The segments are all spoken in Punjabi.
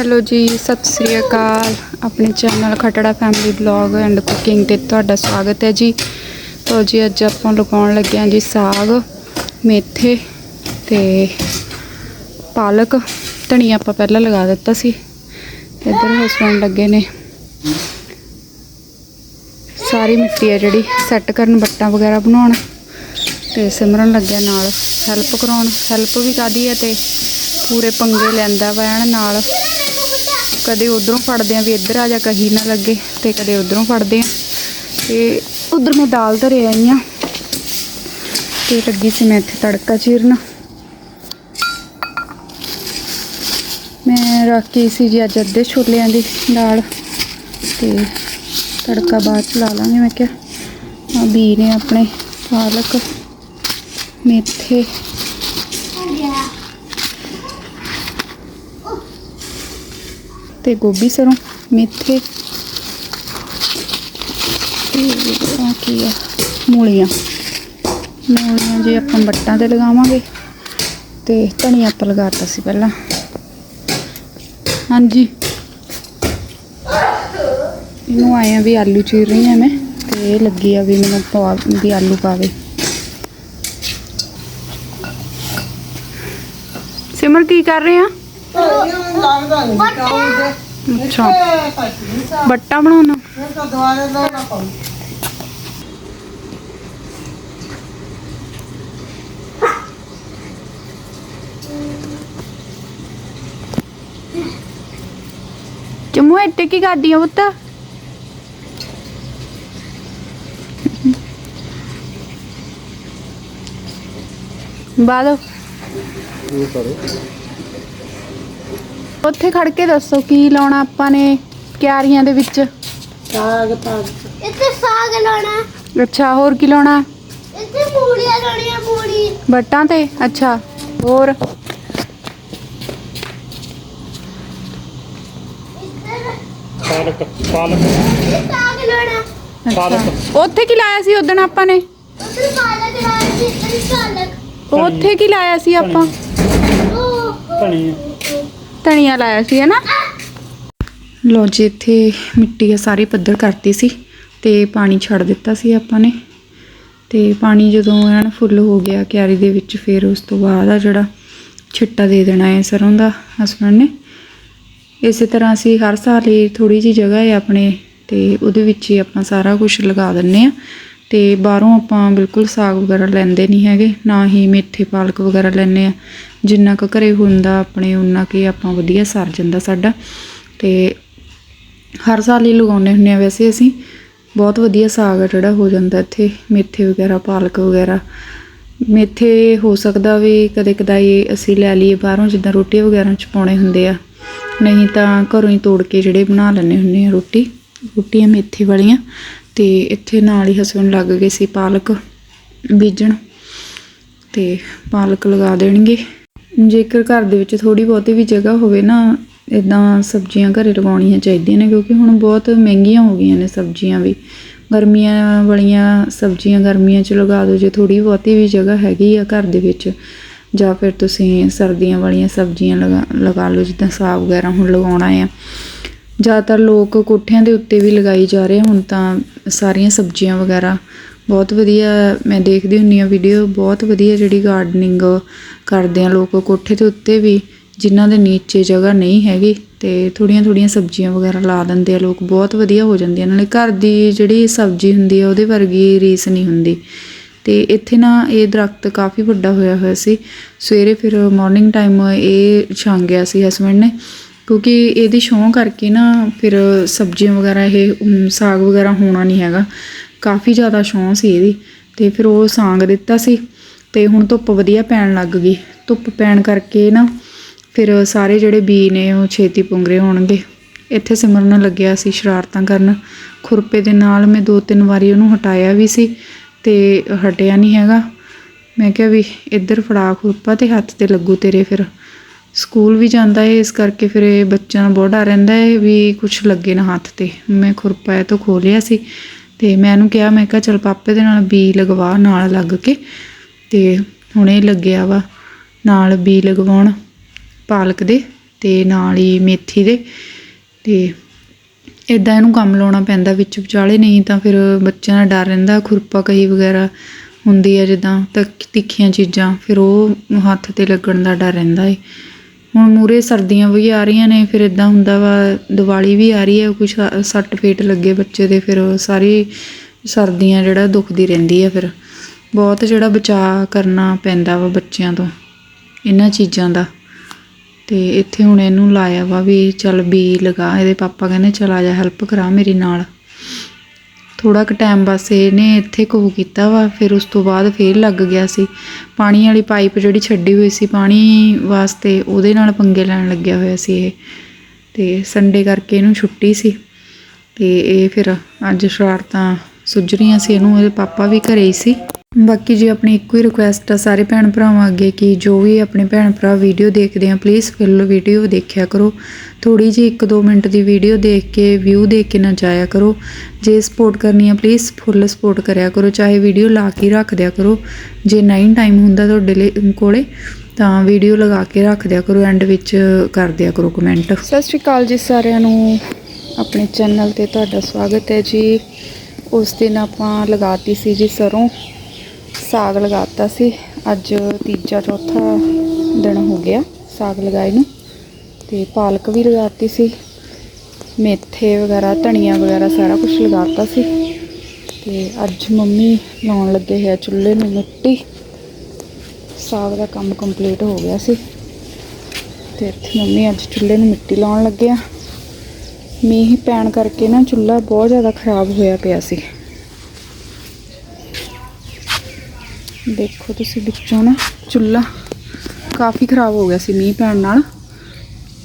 ਹੈਲੋ ਜੀ, ਸਤਿ ਸ੍ਰੀ ਅਕਾਲ। ਆਪਣੇ channel Khatra family blog and cooking ਤੇ ਤੁਹਾਡਾ ਸਵਾਗਤ ਹੈ ਜੀ। ਤੋ ਜੀ, ਅੱਜ ਆਪਾਂ ਲਗਾਉਣ ਲੱਗੇ ਹਾਂ ਜੀ ਸਾਗ, ਮੇਥੇ ਤੇ ਪਾਲਕ। ਧਨੀਆ ਆਪਾਂ ਪਹਿਲਾਂ ਲਗਾ ਦਿੱਤਾ ਸੀ। ਇੱਧਰ ਹਸਬੰਡ ਲੱਗੇ ਨੇ। ਸਾਰੀ ਮਿੱਟੀ ਹੈ ਜਿਹੜੀ ਸੈੱਟ ਕਰਨ ਬੱਟਾਂ ਵਗੈਰਾ ਬਣਾਉਣ। ਤੇ ਸਿਮਰਨ ਲੱਗਿਆ ਨਾਲ। ਹੈਲਪ ਕਰਾਉਣ। ਹੈਲਪ ਵੀ ਕਾਦੀ ਹੈ ਤੇ ਪੂਰੇ ਪੰਗੇ ਲੈਂਦਾ ਵਾ ਨਾਲ। ਕਦੇ ਉਧਰੋਂ ਫੜਦੇ ਆ ਵੀ ਇੱਧਰ ਆ ਜਾ, ਕਹੀ ਨਾ ਲੱਗੇ ਤੇ ਕਦੇ ਉਧਰੋਂ ਫੜਦੇ ਆ। ਤੇ ਉਧਰ ਮੈਂ ਦਾਲ ਧਰੇ ਆਈ ਆ ਤੇ ਲੱਗੀ ਸੀ ਮੈਂ ਇੱਥੇ ਤੜਕਾ ਚੀਰਨਾ। ਮੈਂ ਰੱਖੀ ਸੀ ਜੀ ਅੱਜ ਅੱਧੇ ਛੋਲਿਆਂ ਦੀ ਦਾਲ ਤੇ ਤੜਕਾ ਬਾਅਦ ਚ ਲਾ ਲਾਂਗੇ ਮੈਂ ਕਿਹਾ। ਆ ਬੀ ਨੇ ਆਪਣੇ ਪਾਲਕ, ਮੇਥੇ। ਤੇ ਗੋਭੀ ਸਰੋਂ, ਮੇਥੇ ਤੇ ਆ ਕੀ ਆ? ਮੂਲੀਆਂ। ਮੂਲੀਆਂ ਜੇ ਆਪਾਂ ਬੱਟਾਂ ਤੇ ਲਗਾਵਾਂਗੇ ਤੇ ਧਨੀਆ ਆਪਾਂ ਲਗਾਤਾ ਸੀ ਪਹਿਲਾਂ। ਹਾਂਜੀ। ਇਹਨੂੰ ਆਏ ਆ ਵੀ ਆਲੂ ਚੀਰ ਰਹੀ ਆ ਮੈਂ, ਤੇ ਇਹ ਲੱਗੀ ਆ ਵੀ ਮੈਨੂੰ ਪਾ ਵੀ ਆਲੂ ਪਾਵੇ। ਸਿਮਰ, ਕੀ ਕਰ ਰਹੇ ਆ? ਅੱਛਾ ਬੱਟਾ ਬਣਾਉਣਾ ਚਮੂ ਇੱਥੇ ਕੀ ਕਰਦੀ ਆ ਪੁੱਤ ਬਾਦੋ ਉੱਥੇ ਖੜ ਕੇ ਦੱਸੋ ਕੀ ਲਾਉਣਾ ਆਪਾਂ ਨੇ ਕਿਆਰੀਆਂ ਦੇ ਵਿੱਚ? ਇੱਥੇ ਸਾਗ ਲਾਉਣਾ। ਅੱਛਾ ਹੋਰ ਕੀ ਲਾਉਣਾ? ਇੱਥੇ ਮੂਲੀਆਂ ਲਾਉਣੀਆਂ ਮੂਲੀ। ਬੱਟਾਂ ਤੇ? ਅੱਛਾ ਹੋਰ? ਇੱਧਰ। ਪਾਲਕ ਪਾਲਕ। ਇਹ ਸਾਗ ਲਾਉਣਾ। ਅੱਛਾ। ਉੱਥੇ ਕੀ ਲਾਇਆ ਸੀ ਉਦੋਂ ਆਪਾਂ ਨੇ? ਪਾਲਕ ਲਾਉਣਾ ਪਾਲਕ। ਉੱਥੇ ਕੀ ਲਾਇਆ ਸੀ ਆਪਾਂ? ਧਨੀਆ ਧਨੀਆ ਲਾਇਆ ਸੀ, ਹੈਨਾ? ਲੋ ਜੀ, ਇੱਥੇ ਮਿੱਟੀ ਆ, ਸਾਰੀ ਪੱਧਰ ਕਰਤੀ ਸੀ ਤੇ ਪਾਣੀ ਛੱਡ ਦਿੱਤਾ ਸੀ ਆਪਾਂ ਨੇ। ਤੇ ਪਾਣੀ ਜਦੋਂ ਐਨ ਫੁੱਲ ਹੋ ਗਿਆ ਕਿਆਰੀ ਦੇ ਵਿੱਚ, ਫਿਰ ਉਸ ਤੋਂ ਬਾਅਦ ਆ ਜਿਹੜਾ ਛਿੱਟਾ ਦੇ ਦੇਣਾ ਹੈ ਸਰੋਂ ਦਾ ਹਸਬੰਡ ਨੇ। ਇਸੇ ਤਰ੍ਹਾਂ ਅਸੀਂ ਹਰ ਸਾਲ ਹੀ ਥੋੜੀ ਜੀ ਜਗ੍ਹਾ ਹੈ ਆਪਣੇ ਤੇ ਉਹਦੇ ਵਿੱਚ ਹੀ ਆਪਾਂ ਸਾਰਾ ਕੁਝ ਲਗਾ ਦਿੰਨੇ ਆ ਤੇ ਬਾਹਰੋਂ ਆਪਾਂ ਬਿਲਕੁਲ ਸਾਗ ਵਗੈਰਾ ਲੈਂਦੇ ਨਹੀਂ ਹੈਗੇ, ਨਾ ਹੀ ਮੇਥੇ ਪਾਲਕ ਵਗੈਰਾ ਲੈਂਦੇ ਆ ਜਿੰਨਾ ਕੁ ਘਰੇ ਹੁੰਦਾ ਆਪਣੇ ਉਨਾ ਕਿ ਆਪਾਂ ਵਧੀਆ ਸਰ ਜਾਂਦਾ ਸਾਡਾ। ਤੇ ਹਰ ਸਾਲ ਹੀ ਲਗਾਉਂਦੇ ਹੁੰਨੇ ਆ ਵੈਸੇ ਅਸੀਂ। ਬਹੁਤ ਵਧੀਆ ਸਾਗ ਆ ਜਿਹੜਾ, ਹੋ ਜਾਂਦਾ ਇੱਥੇ, ਮੇਥੇ ਵਗੈਰਾ, ਪਾਲਕ ਵਗੈਰਾ। ਮੇਥੇ ਹੋ ਸਕਦਾ ਵੀ ਕਦੇ ਕਦਾਈ ਅਸੀਂ ਲੈ ਲਈਏ ਬਾਹਰੋਂ, ਜਿੱਦਾਂ ਰੋਟੀ ਵਗੈਰਾ ਚ ਪਾਉਣੇ ਹੁੰਦੇ ਆ। ਨਹੀਂ ਤਾਂ ਘਰੋਂ ਹੀ ਤੋੜ ਕੇ ਜਿਹੜੇ ਬਣਾ ਲੈਣੇ ਹੁੰਨੇ ਆ ਰੋਟੀ। ਰੋਟੀਆਂ ਮੇਥੇ ਵਾਲੀਆਂ। ਤੇ ਇੱਥੇ ਨਾਲ ਹੀ ਹਸਬੰਡ ਲੱਗ ਗਏ ਸੀ ਪਾਲਕ ਬੀਜਣ ਤੇ ਪਾਲਕ ਲਗਾ ਦੇਣਗੇ। ਜੇਕਰ ਘਰ ਦੇ ਵਿੱਚ ਥੋੜੀ ਬਹੁਤੀ ਵੀ ਜਗ੍ਹਾ ਹੋਵੇ ਨਾ ਇਦਾਂ ਸਬਜ਼ੀਆਂ ਘਰੇ ਲਗਾਉਣੀਆਂ ਚਾਹੀਦੀਆਂ ਨੇ ਕਿਉਂਕਿ ਹੁਣ ਬਹੁਤ ਮਹਿੰਗੀਆਂ ਹੋ ਗਈਆਂ ਨੇ ਸਬਜ਼ੀਆਂ ਵੀ। ਗਰਮੀਆਂ ਵਾਲੀਆਂ ਸਬਜ਼ੀਆਂ ਗਰਮੀਆਂ 'ਚ ਲਗਾ ਦਿਓ, ਜੇ ਥੋੜੀ ਬਹੁਤੀ ਵੀ ਜਗ੍ਹਾ ਹੈਗੀ ਆ ਘਰ ਦੇ ਵਿੱਚ, ਜਾਂ ਫਿਰ ਤੁਸੀਂ ਸਰਦੀਆਂ ਵਾਲੀਆਂ ਸਬਜ਼ੀਆਂ ਲਗਾ ਲਗਾ ਲਓ, ਜਿੱਦਾਂ ਸਾਗ ਵਗੈਰਾ ਹੁਣ ਲਗਾਉਣਾ ਆ। ਜ਼ਿਆਦਾਤਰ ਲੋਕ ਕੋਠਿਆਂ ਦੇ ਉੱਤੇ ਵੀ ਲਗਾਈ ਜਾ ਰਹੇ ਹੁਣ ਤਾਂ ਸਾਰੀਆਂ ਸਬਜ਼ੀਆਂ ਵਗੈਰਾ ਬਹੁਤ ਵਧੀਆ ਮੈਂ ਦੇਖਦੀ ਹੁੰਨੀ ਆ ਵੀਡੀਓ ਬਹੁਤ ਵਧੀਆ ਜਿਹੜੀ ਗਾਰਡਨਿੰਗ ਕਰਦੇ ਆ ਲੋਕ ਕੋਠੇ ਦੇ ਉੱਤੇ ਵੀ, ਜਿਨ੍ਹਾਂ ਦੇ ਨੀਚੇ ਜਗ੍ਹਾ ਨਹੀਂ ਹੈਗੀ ਤੇ ਥੋੜੀਆਂ ਥੋੜੀਆਂ ਸਬਜ਼ੀਆਂ ਵਗੈਰਾ ਲਾ ਦਿੰਦੇ ਆ ਲੋਕ, ਬਹੁਤ ਵਧੀਆ ਹੋ ਜਾਂਦੀਆਂ। ਨਾਲੇ ਘਰ ਦੀ ਜਿਹੜੀ ਸਬਜ਼ੀ ਹੁੰਦੀ ਆ, ਉਹਦੇ ਵਰਗੀ ਰੀਸ ਨਹੀਂ ਹੁੰਦੀ। ਤੇ ਇੱਥੇ ਨਾ ਇਹ ਦਰਖਤ ਕਾਫੀ ਵੱਡਾ ਹੋਇਆ ਹੋਇਆ ਸੀ। ਸਵੇਰੇ ਫਿਰ ਮਾਰਨਿੰਗ ਟਾਈਮ ਇਹ ਛਾਂ ਗਿਆ ਸੀ ਹਸਬੰਡ ਨੇ। ਕਿਉਂਕਿ ਇਹਦੀ ਛੋਂ ਕਰਕੇ ਨਾ ਫਿਰ ਸਬਜ਼ੀਆਂ ਵਗੈਰਾ ਇਹ ਸਾਗ ਵਗੈਰਾ ਹੋਣਾ ਨਹੀਂ ਹੈਗਾ। ਕਾਫੀ ਜ਼ਿਆਦਾ ਛੋਂ ਸੀ ਇਹਦੀ ਤੇ ਫਿਰ ਉਹ ਸਾਂਗ ਦਿੱਤਾ ਸੀ ਤੇ ਹੁਣ ਧੁੱਪ ਵਧੀਆ ਪੈਣ ਲੱਗ ਗਈ। ਧੁੱਪ ਪੈਣ ਕਰਕੇ ਨਾ ਫਿਰ ਸਾਰੇ ਜਿਹੜੇ ਬੀ ਨੇ ਉਹ ਛੇਤੀ ਪੁੰਗਰੇ ਹੋਣਗੇ। ਇੱਥੇ ਸਿਮਰਨ ਲੱਗਿਆ ਸੀ ਸ਼ਰਾਰਤਾਂ ਕਰਨ। ਖੁਰਪੇ ਦੇ ਨਾਲ ਮੈਂ ਦੋ ਤਿੰਨ ਵਾਰੀ ਉਹਨੂੰ ਹਟਾਇਆ ਵੀ ਸੀ ਤੇ ਹਟਿਆ ਨਹੀਂ ਹੈਗਾ। ਮੈਂ ਕਿਹਾ ਵੀ ਇੱਧਰ ਫੜਾ ਖੁਰਪਾ ਤੇ ਹੱਥ ਤੇ ਲੱਗੂ ਤੇਰੇ ਫਿਰ। ਸਕੂਲ ਵੀ ਜਾਂਦਾ ਹੈ ਇਸ ਕਰਕੇ ਫਿਰ ਇਹ ਬੱਚਿਆਂ ਨੂੰ ਬਹੁਤ ਡਰ ਰਹਿੰਦਾ ਹੈ ਵੀ ਕੁਝ ਲੱਗੇ ਨਾ ਹੱਥ ਤੇ। ਮੈਂ ਖੁਰਪਾ ਇਹ ਤੋਂ ਖੋਲਿਆ ਸੀ ਤੇ ਮੈਂ ਇਹਨੂੰ ਕਿਹਾ, ਮੈਂ ਕਿਹਾ, ਚਲ ਪਾਪੇ ਦੇ ਨਾਲ ਬੀ ਲਗਵਾ ਨਾਲ ਲੱਗ ਕੇ ਤੇ ਹੁਣੇ ਲੱਗਿਆ ਵਾ ਨਾਲ ਬੀ ਲਗਵਾਉਣ ਪਾਲਕ ਦੇ ਤੇ ਨਾਲ ਹੀ ਮੇਥੀ ਦੇ ਤੇ ਇਦਾਂ ਇਹਨੂੰ ਕੰਮ ਲਾਉਣਾ ਪੈਂਦਾ ਵਿੱਚ ਵਿਚਾਲੇ, ਨਹੀਂ ਤਾਂ ਫਿਰ ਬੱਚਿਆਂ ਦਾ ਡਰ ਰਹਿੰਦਾ, ਖੁਰਪਾ ਕਹੀ ਵਗੈਰਾ ਹੁੰਦੀ ਹੈ ਜਿੱਦਾਂ ਤਕ- ਤਿੱਖੀਆਂ ਚੀਜ਼ਾਂ, ਫਿਰ ਉਹ ਹੱਥ ਤੇ ਲੱਗਣ ਦਾ ਡਰ ਰਹਿੰਦਾ ਏ। ਹੁਣ ਮੂਰੇ ਸਰਦੀਆਂ ਵੀ ਆ ਰਹੀਆਂ ਨੇ, ਫਿਰ ਇਦਾਂ ਹੁੰਦਾ ਵਾ, ਦੀਵਾਲੀ ਵੀ ਆ ਰਹੀ ਹੈ, ਕੁਛ ਸ- ਸੱਟ ਫੇਟ ਲੱਗੇ ਬੱਚੇ ਦੇ, ਫਿਰ ਸਾਰੀ ਸਰਦੀਆਂ ਜਿਹੜਾ ਦੁਖਦੀ ਰਹਿੰਦੀ ਹੈ ਫਿਰ। ਬਹੁਤ ਜਿਹੜਾ ਬਚਾਅ ਕਰਨਾ ਪੈਂਦਾ ਵਾ ਬੱਚਿਆਂ ਤੋਂ, ਇਹਨਾਂ ਚੀਜ਼ਾਂ ਦਾ। ਤੇ ਇੱਥੇ ਹੁਣ ਇਹਨੂੰ ਲਾਇਆ ਵਾ ਵੀ ਚੱਲ ਬੀ ਲਗਾ, ਇਹਦੇ ਪਾਪਾ ਕਹਿੰਦੇ ਚਲ ਆ ਜਾ ਹੈਲਪ ਕਰਾ ਮੇਰੀ ਨਾਲ। ਥੋੜਾ ਕੁ ਟਾਈਮ ਬਸ ਇਹਨੇ ਇੱਥੇ ਕੋ ਕੀਤਾ ਵਾ, ਫਿਰ ਉਸ ਤੋਂ ਬਾਅਦ ਫੇਰ ਲੱਗ ਗਿਆ ਸੀ। ਪਾਣੀ ਵਾਲੀ ਪਾਈਪ ਜਿਹੜੀ ਛੱਡੀ ਹੋਈ ਸੀ ਪਾਣੀ ਵਾਸਤੇ, ਉਹਦੇ ਨਾਲ ਪੰਗੇ ਲੈਣ ਲੱਗਿਆ ਹੋਇਆ ਸੀ ਇਹ। ਤੇ ਸੰਡੇ ਕਰਕੇ ਇਹਨੂੰ ਛੁੱਟੀ ਸੀ। ਤੇ ਇਹ ਫਿਰ ਅੱਜ ਸ਼ਰਾਰਤਾਂ ਸੁੱਜ ਰਹੀਆਂ ਸੀ, ਇਹਨੂੰ ਇਹਦੇ ਪਾਪਾ ਵੀ ਘਰੇ ਹੀ ਸੀ। ਬਾਕੀ ਜੀ ਆਪਣੀ ਇੱਕੋ ਹੀ ਰਿਕੁਐਸਟ ਆ ਸਾਰੇ ਭੈਣ ਭਰਾਵਾਂ ਅੱਗੇ ਕਿ ਜੋ ਵੀ ਆਪਣੇ ਭੈਣ ਭਰਾ ਵੀਡੀਓ ਦੇਖਦੇ ਆ ਪਲੀਜ਼ ਫੁੱਲ ਵੀਡੀਓ ਦੇਖਿਆ ਕਰੋ। ਥੋੜੀ ਜਿਹੀ 1-2 ਮਿੰਟ ਦੀ ਵੀਡੀਓ ਦੇਖ ਕੇ ਵਿਊ ਦੇਖ ਕੇ ਨਾ ਜਾਇਆ ਕਰੋ। ਜੇ ਸਪੋਰਟ ਕਰਨੀ ਆ ਪਲੀਜ਼ ਫੁੱਲ ਸਪੋਰਟ ਕਰਿਆ ਕਰੋ। ਚਾਹੇ ਵੀਡੀਓ ਲਾ ਕੇ ਹੀ ਰੱਖ ਦਿਆ ਕਰੋ। ਜੇ ਨਹੀਂ ਟਾਈਮ ਹੁੰਦਾ ਤੁਹਾਡੇ ਲਈ ਕੋਲੇ, ਤਾਂ ਵੀਡੀਓ ਲਗਾ ਕੇ ਰੱਖ ਦਿਆ ਕਰੋ ਐਂਡ ਵਿੱਚ ਕਰ ਦਿਆ ਕਰੋ ਕਮੈਂਟ ਸਤਿ ਸ਼੍ਰੀ ਅਕਾਲ ਜੀ ਸਾਰਿਆਂ ਨੂੰ। ਆਪਣੇ ਚੈਨਲ ਤੇ ਤੁਹਾਡਾ ਸਵਾਗਤ ਹੈ ਜੀ। ਉਸ ਦਿਨ ਆਪਾਂ ਲਗਾਤੀ ਸੀ ਜੀ ਸਰੋਂ। ਸਾਗ ਲਗਾਤਾ ਸੀ। ਅੱਜ ਤੀਜਾ, ਚੌਥਾ ਦਿਨ ਹੋ ਗਿਆ ਸਾਗ ਲਗਾਏ ਨੂੰ। ਤੇ ਪਾਲਕ ਵੀ ਲਗਾਤੀ ਸੀ। ਮੇਥੇ ਵਗੈਰਾ, ਧਨੀਆ ਵਗੈਰਾ ਸਾਰਾ ਕੁਝ ਲਗਾਤਾ ਸੀ। ਤੇ ਅੱਜ ਮੰਮੀ ਲਾਉਣ ਲੱਗੇ ਹੈ ਚੁੱਲ੍ਹੇ ਨੂੰ ਮਿੱਟੀ। ਸਾਗ ਦਾ ਕੰਮ ਕੰਪਲੀਟ ਹੋ ਗਿਆ ਸੀ। ਤੇ ਇੱਥੇ ਮੰਮੀ ਅੱਜ ਚੁੱਲ੍ਹੇ ਨੂੰ ਮਿੱਟੀ ਲਾਉਣ ਲੱਗੇ ਆ। ਮੀਂਹ ਪੈਣ ਕਰਕੇ ਨਾ ਚੁੱਲ੍ਹਾ ਬਹੁਤ ਜ਼ਿਆਦਾ ਖਰਾਬ ਹੋਇਆ ਪਿਆ ਸੀ। ਦੇਖੋ ਤੁਸੀਂ ਵਿੱਚੋਂ ਨਾ ਚੁੱਲ੍ਹਾ ਕਾਫੀ ਖਰਾਬ ਹੋ ਗਿਆ ਸੀ ਮੀਂਹ ਪੈਣ ਨਾਲ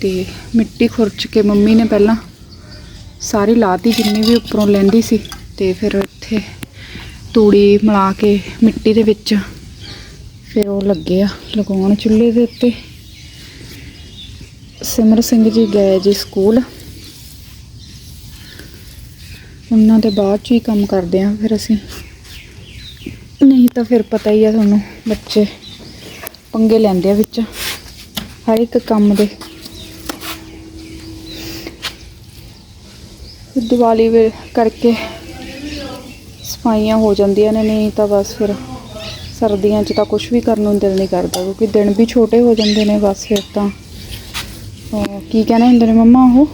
ਤੇ ਮਿੱਟੀ ਖੁਰਚ ਕੇ ਮੰਮੀ ਨੇ ਪਹਿਲਾਂ ਸਾਰੀ ਲਾਤੀ ਜਿੰਨੀ ਵੀ ਉੱਪਰੋਂ ਲੈਂਦੀ ਸੀ ਤੇ ਫਿਰ ਇੱਥੇ ਤੂੜੀ ਮਿਲਾ ਕੇ ਮਿੱਟੀ ਦੇ ਵਿੱਚ ਫਿਰ ਉਹ ਲੱਗੇ ਆ ਲਗਾਉਣ ਚੁੱਲ੍ਹੇ ਦੇ ਉੱਤੇ। ਸਿਮਰ ਸਿੰਘ ਜੀ ਗਏ ਜੀ ਸਕੂਲ। ਉਹਨਾਂ ਦੇ ਬਾਅਦ ਚ ਹੀ ਕੰਮ ਕਰਦੇ ਆ, ਫਿਰ ਅਸੀਂ ਤਾਂ ਫਿਰ ਪਤਾ ਹੀ ਆ ਤੁਹਾਨੂੰ, ਬੱਚੇ ਪੰਗੇ ਲੈਂਦੇ ਆ ਵਿੱਚ, ਹਰ ਇੱਕ ਕੰਮ ਦੇ। ਦੀਵਾਲੀ ਵੇ ਕਰਕੇ ਸਫਾਈਆਂ ਹੋ ਜਾਂਦੀਆਂ ਨੇ, ਨਹੀਂ ਤਾਂ ਬਸ ਫਿਰ ਸਰਦੀਆਂ 'ਚ ਤਾਂ ਕੁਝ ਵੀ ਕਰਨ ਨੂੰ ਦਿਲ ਨਹੀਂ ਕਰਦਾ, ਕਿਉਂਕਿ ਦਿਨ ਵੀ ਛੋਟੇ ਹੋ ਜਾਂਦੇ ਨੇ, ਬਸ ਫਿਰ ਤਾਂ। ਕੀ ਕਹਿੰਦੇ ਹੁੰਦੇ ਨੇ ਮੰਮਾ ਉਹ?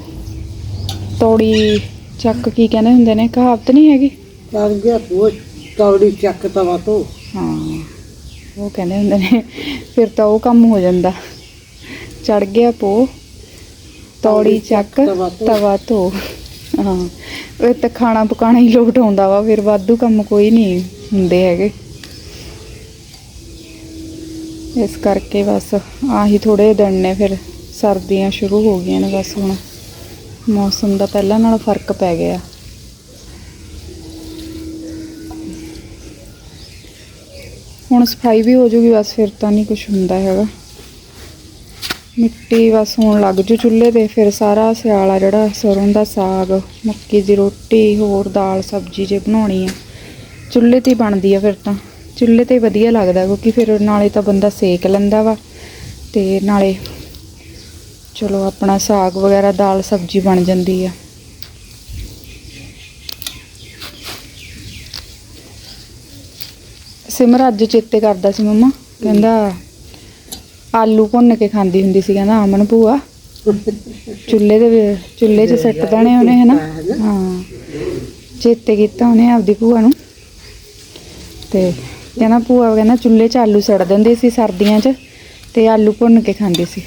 ਤੌੜੀ ਚੱਕ ਕੀ ਕਹਿੰਦੇ ਹੁੰਦੇ ਨੇ, ਕਹਾਵਤ ਨਹੀਂ ਹੈਗੀ? ਕਰ ਗਿਆ ਉਹ ਤੌੜੀ ਚੱਕ ਤਵਾ ਤੋਂ। ਹਾਂ ਉਹ ਕਹਿੰਦੇ ਹੁੰਦੇ ਨੇ ਫਿਰ ਤਾਂ ਉਹ ਕੰਮ ਹੋ ਜਾਂਦਾ। ਚੜ ਗਿਆ ਪੋ ਤੌੜੀ ਚੱਕ ਤਵਾ ਧੋ ਹਾਂ ਇਹ ਤਾਂ ਖਾਣਾ ਪਕਾਣਾ ਹੀ ਲੋਟ ਆਉਂਦਾ ਵਾ ਫਿਰ ਵਾਧੂ ਕੰਮ ਕੋਈ ਨਹੀਂ ਹੁੰਦੇ ਹੈਗੇ। ਇਸ ਕਰਕੇ ਬਸ ਆਹੀ ਥੋੜੇ ਦਿਨ ਨੇ ਫਿਰ ਸਰਦੀਆਂ ਸ਼ੁਰੂ ਹੋ ਗਈਆਂ ਨੇ ਬਸ ਹੁਣ। ਮੌਸਮ ਦਾ ਪਹਿਲਾਂ ਨਾਲੋਂ ਫ਼ਰਕ ਪੈ ਗਿਆ। ਹੁਣ ਸਫ਼ਾਈ ਵੀ ਹੋ ਜੂਗੀ, ਬਸ ਫਿਰ ਤਾਂ ਨਹੀਂ ਕੁਝ ਹੁੰਦਾ ਹੈਗਾ। ਮਿੱਟੀ ਬਸ ਹੋਣ ਲੱਗ ਜੂ ਚੁੱਲ੍ਹੇ ਤੇ, ਫਿਰ ਸਾਰਾ ਸਿਆਲਾ ਜਿਹੜਾ, ਸਰੋਂ ਦਾ ਸਾਗ, ਮੱਕੀ ਦੀ ਰੋਟੀ, ਹੋਰ ਦਾਲ ਸਬਜ਼ੀ ਜੇ ਬਣਾਉਣੀ ਆ। ਚੁੱਲ੍ਹੇ ਤੇ ਹੀ ਬਣਦੀ ਆ ਫਿਰ ਤਾਂ। ਚੁੱਲ੍ਹੇ ਤੇ ਹੀ ਵਧੀਆ ਲੱਗਦਾ, ਕਿਉਂਕਿ ਫਿਰ ਨਾਲੇ ਤਾਂ ਬੰਦਾ ਸੇਕ ਲੈਂਦਾ ਵਾ, ਤੇ ਨਾਲੇ ਚਲੋ ਆਪਣਾ ਸਾਗ ਵਗੈਰਾ, ਦਾਲ ਸਬਜ਼ੀ ਬਣ ਜਾਂਦੀ ਆ। ਸਿਮਰ ਅੱਜ ਚੇਤੇ ਕਰਦਾ ਸੀ ਮੰਮਾ। ਕਹਿੰਦਾ ਆਲੂ ਭੁੰਨ ਕੇ ਖਾਂਦੀ ਹੁੰਦੀ ਸੀ ਕਹਿੰਦਾ ਅਮਨ ਭੂਆ। ਚੁੱਲ੍ਹੇ ਦੇ ਵੀ- ਚੁੱਲ੍ਹੇ 'ਚ ਸੱਟ ਦੇਣੇ ਉਹਨੇ ਹਨਾ? ਹਾਂ। ਚੇਤੇ ਕੀਤਾ ਉਹਨੇ ਆਪਦੀ ਭੂਆ ਨੂੰ। ਤੇ ਕਹਿੰਦਾ ਭੂਆ ਕਹਿੰਦਾ ਚੁੱਲ੍ਹੇ 'ਚ ਆਲੂ ਸੜ ਦਿੰਦੇ ਸੀ ਸਰਦੀਆਂ 'ਚ ਤੇ ਆਲੂ ਭੁੰਨ ਕੇ ਖਾਂਦੇ ਸੀ।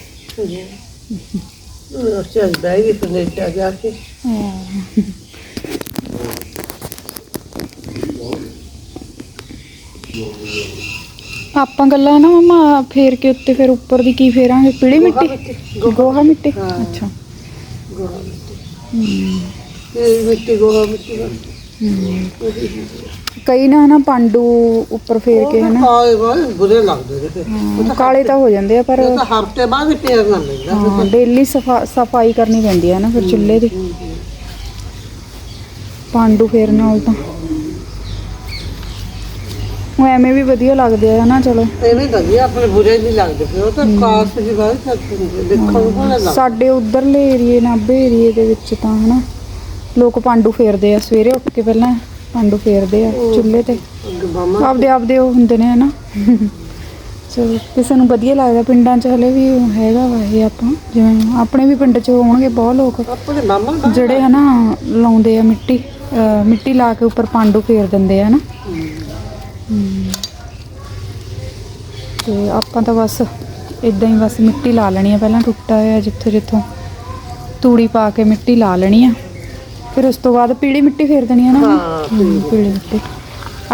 ਅੱਛਾ ਬੈ ਵੀ ਕੈਨੇਡਾ ਜਾ ਕੇ। ਆਪਾਂ ਗੱਲਾਂ ਨਾ ਮਮਾ ਫੇਰ ਕੇ ਉੱਤੇ ਫਿਰ ਉੱਪਰ ਦੀ ਕੀ ਫੇਰਾਂਗੇ? ਪੀਲੀ ਮਿੱਟੀ? ਗੋਹਾ ਮਿੱਟੀ। ਅੱਛਾ। ਗੋਹਾ ਮਿੱਟੀ। ਤੇ ਮਿੱਟੀ ਗੋਹਾ ਮਿੱਟੀ ਦਾ। ਕਈ ਨਾ ਹਨਾ ਪਾਂਡੂ ਉੱਪਰ ਫੇਰ ਕੇ ਹਨਾ। ਬੁਰੇ ਲੱਗਦੇ ਨੇ ਫਿਰ ਕਾਲੇ ਤਾਂ ਹੋ ਜਾਂਦੇ ਆ ਪਰ ਹਫ਼ਤੇ ਬਾਅਦ ਹੀ ਫੇਰਨਾ ਪੈਂਦਾ ਹਾਂ ਡੇਲੀ ਸਫ਼ਾਈ ਕਰਨੀ ਪੈਂਦੀ ਹੈ ਨਾ ਫਿਰ ਚੁੱਲ੍ਹੇ ਦੀ ਪਾਂਡੂ ਫੇਰਨ ਨਾਲ ਤਾਂ। ਉਹ ਐਵੇਂ ਵੀ ਵਧੀਆ ਲੱਗਦੇ ਆ ਨਾ ਚਲੋ। ਐਵੇਂ ਵਧੀਆ ਆਪਣੇ ਬੁਰੇ ਨਹੀਂ ਲੱਗਦੇ ਫਿਰ ਉਹ ਤਾਂ ਕਾਸ ਦੀ ਗੱਲ ਹੁੰਦੇ ਦੇਖਣ ਨੂੰ ਕੋਣ ਲੱਗਦਾ। ਸਾਡੇ ਉਧਰਲੇ ਏਰੀਏ ਨਾਭੇ ਏਰੀਏ ਦੇ ਵਿੱਚ ਤਾਂ ਹਨਾ ਲੋਕ ਪਾਂਡੂ ਫੇਰਦੇ ਆ ਸਵੇਰੇ ਉੱਠ ਕੇ ਪਹਿਲਾਂ ਪਾਂਡੂ ਫੇਰਦੇ ਆ ਚੁੱਲ੍ਹੇ ਤੇ। ਬਾਮਾ ਆਪਦੇ ਆਪਦੇ ਉਹ ਹੁੰਦੇ ਨੇ ਹਨਾ। ਚਲੋ ਕਿਸੇ ਨੂੰ ਵਧੀਆ ਲੱਗਦਾ ਪਿੰਡਾਂ 'ਚ ਹਲੇ ਵੀ ਹੈਗਾ ਵਾ ਇਹ ਆਪਾਂ ਜਿਵੇਂ ਆਪਣੇ ਵੀ ਪਿੰਡ 'ਚ ਹੋਣਗੇ ਬਹੁਤ ਲੋਕ ਆਪਣੇ ਜਿਹੜੇ ਹਨਾ ਲਾਉਂਦੇ ਆ ਮਿੱਟੀ ਅਹ ਮਿੱਟੀ ਲਾ ਕੇ ਉੱਪਰ ਪਾਂਡੂ ਫੇਰ ਦਿੰਦੇ ਆ ਹਨਾ। ਤੇ ਆਪਾਂ ਤਾਂ ਬਸ ਇਦਾਂ ਹੀ ਬਸ ਮਿੱਟੀ ਲਾ ਲੈਣੀ ਆ। ਪਹਿਲਾਂ ਟੁੱਟਾ ਹੋਇਆ ਜਿੱਥੋਂ ਜਿੱਥੋਂ ਤੂੜੀ ਪਾ ਕੇ ਮਿੱਟੀ ਲਾ ਲੈਣੀ ਆ। ਫਿਰ ਉਸ ਤੋਂ ਬਾਅਦ ਪੀਲੀ ਮਿੱਟੀ ਫੇਰ ਦੇਣੀ ਆ ਨਾ ਹਾਂ, ਪੀਲੀ ਮਿੱਟੀ।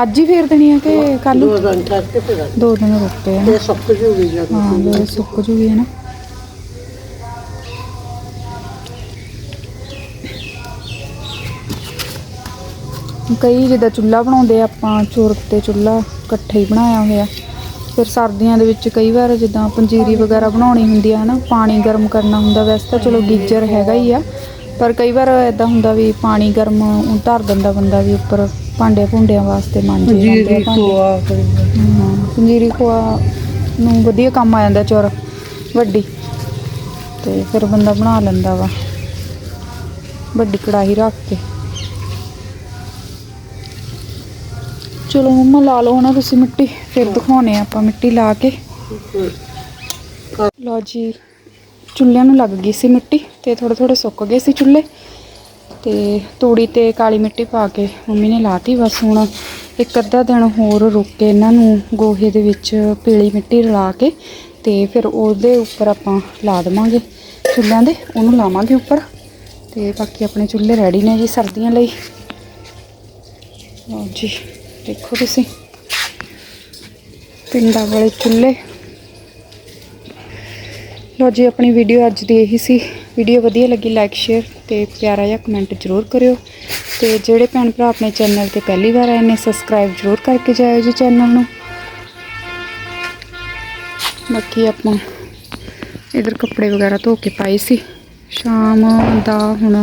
ਅੱਜ ਹੀ ਫੇਰ ਦੇਣੀ ਆ ਕਿ ਕੱਲ ਦੋ ਦਿਨ ਤੱਕ ਤੇ ਫਿਰ ਦੋ ਦਿਨ ਰੁਕੇ ਆ ਤੇ ਕੁਝ ਹੋ ਗਿਆ ਹਾਂ ਜੇ ਸੁੱਕ ਜੂਗੀ ਹੈ ਨਾ। ਕਈ ਜਿੱਦਾਂ ਚੁੱਲ੍ਹਾ ਬਣਾਉਂਦੇ ਆਪਾਂ ਚੋਰਕ ਤੇ ਚੁੱਲ੍ਹਾ ਇਕੱਠੇ ਹੀ ਬਣਾਇਆ ਹੋਇਆ। ਫਿਰ ਸਰਦੀਆਂ ਦੇ ਵਿੱਚ ਕਈ ਵਾਰ ਜਿੱਦਾਂ ਪੰਜੀਰੀ ਵਗੈਰਾ ਬਣਾਉਣੀ ਹੁੰਦੀ ਆ ਹਨਾ ਪਾਣੀ ਗਰਮ ਕਰਨਾ ਹੁੰਦਾ ਵੈਸੇ ਤਾਂ ਚਲੋ ਗੀਜ਼ਰ ਹੈਗਾ ਹੀ ਆ ਪਰ ਕਈ ਵਾਰ ਇਦਾਂ ਹੁੰਦਾ ਵੀ ਪਾਣੀ ਗਰਮ ਊਂ ਧਰ ਦਿੰਦਾ ਬੰਦਾ ਵੀ ਉੱਪਰ ਭਾਂਡੇ ਭੁੰਡਿਆਂ ਵਾਸਤੇ ਮਾਂਜੇ ਜਾਂਦੇ ਆ ਜੀਰੀ ਭਾਂਡੇ। ਖੋਆ ਹਾਂ ਪੰਜੀਰੀ ਖੋਆ ਨੂੰ ਵਧੀਆ ਕੰਮ ਆ ਜਾਂਦਾ ਚੁਰ ਵੱਡੀ ਤੇ ਫਿਰ ਬੰਦਾ ਬਣਾ ਲੈਂਦਾ ਵਾ ਵੱਡੀ ਕੜਾਹੀ ਰੱਖ ਕੇ। ਚਲੋ ਮੰਮਾ ਲਾ ਲਓ ਨਾ ਤੁਸੀਂ ਮਿੱਟੀ, ਫਿਰ ਦਿਖਾਉਣੇ ਆ ਆਪਾਂ ਮਿੱਟੀ ਲਾ ਕੇ। ਲਓ ਜੀ, ਚੁੱਲ੍ਹਿਆਂ ਨੂੰ ਲੱਗ ਗਈ ਸੀ ਮਿੱਟੀ ਤੇ ਥੋੜੇ ਥੋੜੇ ਸੁੱਕ ਗਏ ਸੀ ਚੁੱਲ੍ਹੇ। ਤੇ ਤੂੜੀ ਤੇ ਕਾਲੀ ਮਿੱਟੀ ਪਾ ਕੇ ਮੰਮੀ ਨੇ ਲਾਤੀ, ਬਸ ਹੁਣ ਇੱਕ ਅੱਧਾ ਦਿਨ ਹੋਰ ਰੁਕ ਕੇ ਇਹਨਾਂ ਨੂੰ ਗੋਹੇ ਦੇ ਵਿੱਚ ਪੀਲੀ ਮਿੱਟੀ ਰਲਾ ਕੇ ਤੇ ਫਿਰ ਉਹਦੇ ਉੱਪਰ ਆਪਾਂ ਲਾ ਦੇਵਾਂਗੇ ਚੁੱਲ੍ਹਿਆਂ ਦੇ, ਉਹਨੂੰ ਲਾਵਾਂਗੇ ਉੱਪਰ। ਤੇ ਬਾਕੀ ਆਪਣੇ ਚੁੱਲ੍ਹੇ ਰੈਡੀ ਨੇ ਜੀ ਸਰਦੀਆਂ ਲਈ। ਲਓ ਜੀ। ਦੇਖੋ ਤੁਸੀਂ। ਪਿੰਡਾਂ ਵਾਲੇ ਚੁੱਲ੍ਹੇ। ਲੋ ਜੀ, ਆਪਣੀ ਵੀਡੀਓ ਅੱਜ ਦੀ ਇਹੀ ਸੀ। ਵੀਡੀਓ ਵਧੀਆ ਲੱਗੀ ਲਾਈਕ ਸ਼ੇਅਰ ਤੇ ਪਿਆਰਾ ਜਿਹਾ ਕਮੈਂਟ ਜ਼ਰੂਰ ਕਰਿਓ। ਤੇ ਜਿਹੜੇ ਭੈਣ ਭਰਾ ਆਪਣੇ ਚੈਨਲ ਤੇ ਪਹਿਲੀ ਵਾਰ ਆਏ ਨੇ ਸਬਸਕ੍ਰਾਈਬ ਜ਼ਰੂਰ ਕਰਕੇ ਜਾਇਓ ਜੀ ਚੈਨਲ ਨੂੰ। ਬਾਕੀ ਆਪਾਂ ਇਧਰ ਕੱਪੜੇ ਵਗੈਰਾ ਧੋ ਕੇ ਪਾਏ ਸੀ। ਸ਼ਾਮ ਦਾ ਹੁਣ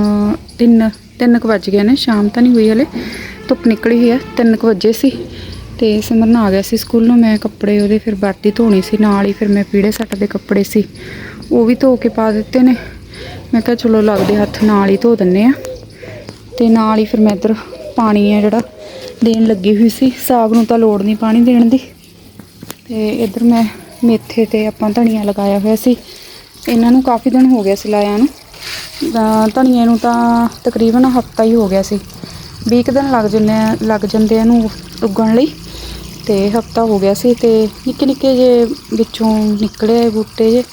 3 3 ਕੁ ਵੱਜ ਗਏ ਨੇ, ਸ਼ਾਮ ਤਾਂ ਨਹੀਂ ਹੋਈ ਹਲੇ। ਧੁੱਪ ਨਿਕਲੀ ਹੋਈ ਆ 3 ਕੁ ਵਜੇ ਸੀ ਤੇ ਸਿਮਰਨ ਆ ਗਿਆ ਸੀ ਸਕੂਲ ਨੂੰ, ਮੈਂ ਕੱਪੜੇ ਉਹਦੇ ਫਿਰ ਵਰਤੀ ਧੋਣੀ ਸੀ, ਨਾਲ ਹੀ ਫਿਰ ਮੈਂ ਪੀੜੇ ਸੱਟ ਦੇ ਕੱਪੜੇ ਸੀ, ਉਹ ਵੀ ਧੋ ਕੇ ਪਾ ਦਿੱਤੇ ਨੇ। ਮੈਂ ਕਿਹਾ ਚਲੋ ਲੱਗਦੇ ਹੱਥ ਨਾਲ ਹੀ ਧੋ ਦਿੰਨੇ ਆ। ਤੇ ਨਾਲ ਹੀ ਫਿਰ ਮੈਂ ਇੱਧਰ ਪਾਣੀ ਆ ਜਿਹੜਾ ਦੇਣ ਲੱਗੀ ਹੋਈ ਸੀ, ਸਾਗ ਨੂੰ ਤਾਂ ਲੋੜ ਨਹੀਂ ਪਾਣੀ ਦੇਣ ਦੀ। ਤੇ ਇੱਧਰ ਮੈਂ ਮੇਥੇ ਤੇ ਆਪਾਂ ਧਨੀਆ ਲਗਾਇਆ ਹੋਇਆ ਸੀ, ਇਹਨਾਂ ਨੂੰ ਕਾਫੀ ਦਿਨ ਹੋ ਗਿਆ ਸੀ ਲਾਇਆ ਨੂੰ। ਧਨੀਏ ਨੂੰ ਤਾਂ ਤਕਰੀਬਨ ਹਫਤਾ ਹੀ ਹੋ ਗਿਆ ਸੀ। 20 ਕੁ ਦਿਨ ਲੱਗ ਜੰਨੇ ਲੱਗ ਜਾਂਦੇ ਇਹਨੂੰ ਉੱਗਣ ਲਈ। ਤੇ ਹਫਤਾ ਹੋ ਗਿਆ ਸੀ ਤੇ ਨਿੱਕੇ ਨਿੱਕੇ ਜੇ ਵਿੱਚੋਂ ਨਿਕਲੇ ਆਏ ਬੂਟੇ ਜੇ,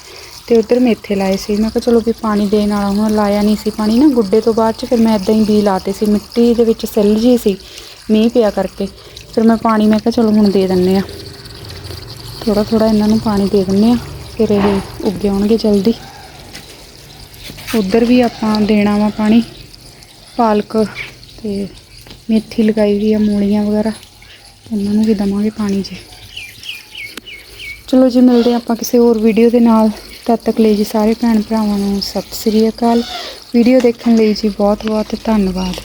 ਤੇ ਉੱਧਰ ਮੇਥੇ ਲਾਏ ਸੀ। ਮੈਂ ਕਿਹਾ ਚਲੋ ਵੀ ਪਾਣੀ ਦੇਣ ਵਾਲਾ ਹੁਣ ਲਾਇਆ ਨਹੀਂ ਸੀ ਪਾਣੀ ਨਾ, ਗੁੱਡੇ ਤੋਂ ਬਾਅਦ ਚ ਫਿਰ ਮੈਂ ਇਦਾਂ ਹੀ ਬੀ ਲਾਤੇ ਸੀ। ਮਿੱਟੀ ਦੇ ਵਿੱਚ ਸਿੱਲ ਜੀ ਸੀ, ਮੀਂਹ ਪਿਆ ਕਰਕੇ। ਫਿਰ ਮੈਂ ਪਾਣੀ ਮੈਂ ਕਿਹਾ ਚਲੋ ਹੁਣ ਦੇ ਦਿੰਨੇ ਆ। ਥੋੜਾ ਥੋੜਾ ਇਹਨਾਂ ਨੂੰ ਪਾਣੀ ਦੇ ਦਿੰਨੇ ਆ, ਫਿਰ ਇਹ ਉੱਗੇ ਆਉਣਗੇ ਜਲਦੀ। ਉਧਰ ਵੀ ਆਪਾਂ ਦੇਣਾ ਵਾ ਪਾਣੀ, ਪਾਲਕ ਤੇ ਮੇਥੀ ਲਗਾਈ ਹੋਈ ਆ, ਮੂਲੀਆਂ ਵਗੈਰਾ। ਉਹਨਾਂ ਨੂੰ ਵੀ ਦਵਾਂਗੇ ਪਾਣੀ ਜੀ ਚਲੋ ਜੀ, ਮਿਲਦੇ ਹਾਂ ਆਪਾਂ ਕਿਸੇ ਹੋਰ ਵੀਡੀਓ ਦੇ ਨਾਲ। ਤਦ ਤੱਕ ਲਈ ਜੀ ਸਾਰੇ ਭੈਣ ਭਰਾਵਾਂ ਨੂੰ ਸਤਿ ਸ੍ਰੀ ਅਕਾਲ। ਵੀਡੀਓ ਦੇਖਣ ਲਈ ਜੀ ਬਹੁਤ ਬਹੁਤ ਧੰਨਵਾਦ।